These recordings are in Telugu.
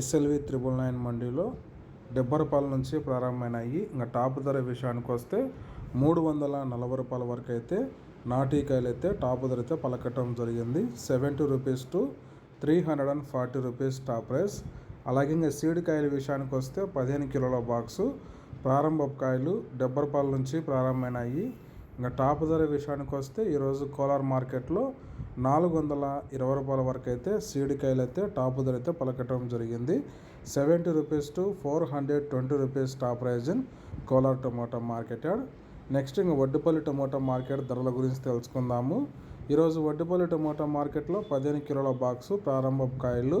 S L V triple nine మండీలో డెబ్బై రూపాయల నుంచి ప్రారంభమైనాయి. ఇంకా టాప్ ధర విషయానికి వస్తే మూడు వందల నలభై రూపాయల వరకు అయితే నాటికాయలు అయితే టాప్ ధర అయితే పలకటం జరిగింది. Seventy rupees to three hundred and forty rupees top price. అలాగే ఇంకా సీడ్ కాయల విషయానికి వస్తే పదిహేను కిలోల బాక్సు ప్రారంభ కాయలు డెబ్బై రూపాయల నుంచి ప్రారంభమైనాయి. ఇంకా టాప్ ధర విషయానికి వస్తే ఈరోజు కోలార్ మార్కెట్లో నాలుగు వందల ఇరవై రూపాయల వరకు అయితే సీడికాయలు అయితే టాప్ ధర అయితే పలకటం జరిగింది. Seventy rupees to four hundred twenty rupees top prize in Kolar tomato market yard. Next ఇంకా వడ్డుపల్లి టొమాటో మార్కెట్ ధరల గురించి తెలుసుకుందాము. ఈరోజు వడ్డుపల్లి టొమాటో మార్కెట్లో పదిహేను కిలోల బాక్సు ప్రారంభ కాయలు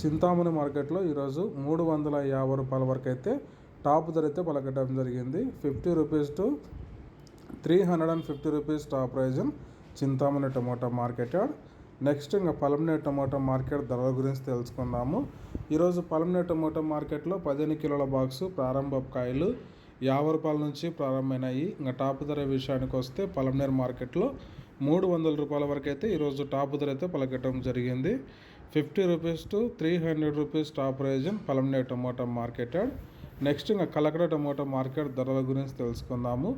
చింతామణి మార్కెట్లో ఈరోజు మూడు వందల యాభై రూపాయల వరకు అయితే టాప్ ధర అయితే పలకటం జరిగింది. Fifty rupees to three hundred and fifty rupees top prize Chintamani tomato market next ఇంకా పలమనే టమోటా మార్కెట్ ధరల గురించి తెలుసుకుందాము. ఈరోజు పలమనే టమోటా మార్కెట్లో పదిహేను కిలోల బాక్సు ప్రారంభ కాయలు యాభై రూపాయల నుంచి ప్రారంభమైనాయి. ఇంకా టాప్ ధర విషయానికి వస్తే పలమనేరు మార్కెట్లో మూడు వందల రూపాయల వరకు అయితే ఈరోజు టాప్ ధర అయితే పలకటం జరిగింది. Fifty rupees to three hundred rupees top prize Palamaner tomato market next ఇంకా కలకడ టమోటా మార్కెట్ ధరల గురించి తెలుసుకుందాము.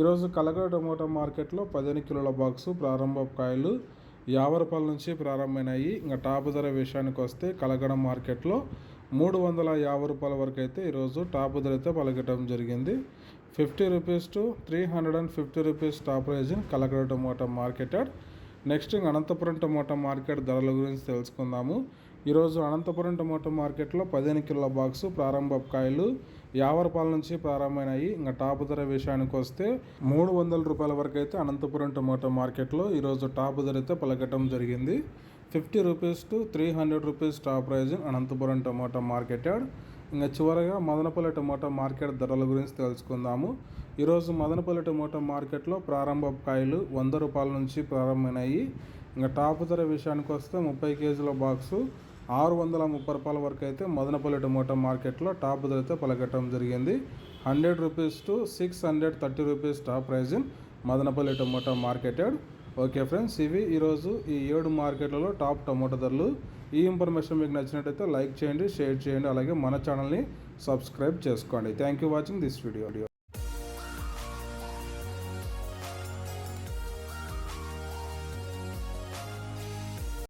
ఈరోజు కలకడ టమోటా మార్కెట్లో పదిహేను కిలోల బాక్సు ప్రారంభ కాయలు యాభై రూపాయల నుంచి ప్రారంభమైనాయి. ఇంకా టాప్ ధర విషయానికి వస్తే కలగడ మార్కెట్లో మూడు వందల యాభై రూపాయల వరకు అయితే ఈరోజు టాప్ ధర అయితే పలకటం జరిగింది. Fifty rupees to three hundred and fifty rupees top prize in Kalakada tomato market yard next Anantapuram tomato market ధరల గురించి తెలుసుకుందాము. ఈరోజు అనంతపురం టమోటా మార్కెట్లో పదిహేను కిలోల బాక్సు ప్రారంభ కాయలు యాభై రూపాయల నుంచి ప్రారంభమైనాయి. ఇంకా టాప్ ధర విషయానికి వస్తే మూడు వందల రూపాయల వరకు అయితే అనంతపురం టమోటా మార్కెట్లో ఈరోజు టాప్ ధర అయితే పలకటం జరిగింది. Fifty rupees to three hundred rupees top prize Anantapuram tomato market yard ఇంకా చివరగా మదనపల్లి టమోటా మార్కెట్ ధరల గురించి తెలుసుకుందాము. ఈరోజు మదనపల్లి టమోటా మార్కెట్లో ప్రారంభ కాయలు వంద రూపాయల నుంచి ప్రారంభమైనాయి. ఇంకా టాప్ ధర విషయానికి వస్తే ముప్పై కేజీల బాక్సు ఆరు వందల ముప్పై రూపాయల వరకు అయితే మదనపల్లి టమోటా మార్కెట్లో టాప్ ధర అయితే పలకట్టడం జరిగింది. Hundred rupees to six hundred thirty rupees top prize in Madanapalle tomato market yard. Okay friends ఇవి ఈరోజు ఈ ఏడు మార్కెట్లలో టాప్ టమోటా ధరలు. ఈ ఇన్ఫర్మేషన్ మీకు నచ్చినట్టయితే లైక్ చేయండి షేర్ చేయండి అలాగే మన ఛానల్ని సబ్స్క్రైబ్ చేసుకోండి. Thank you watching this video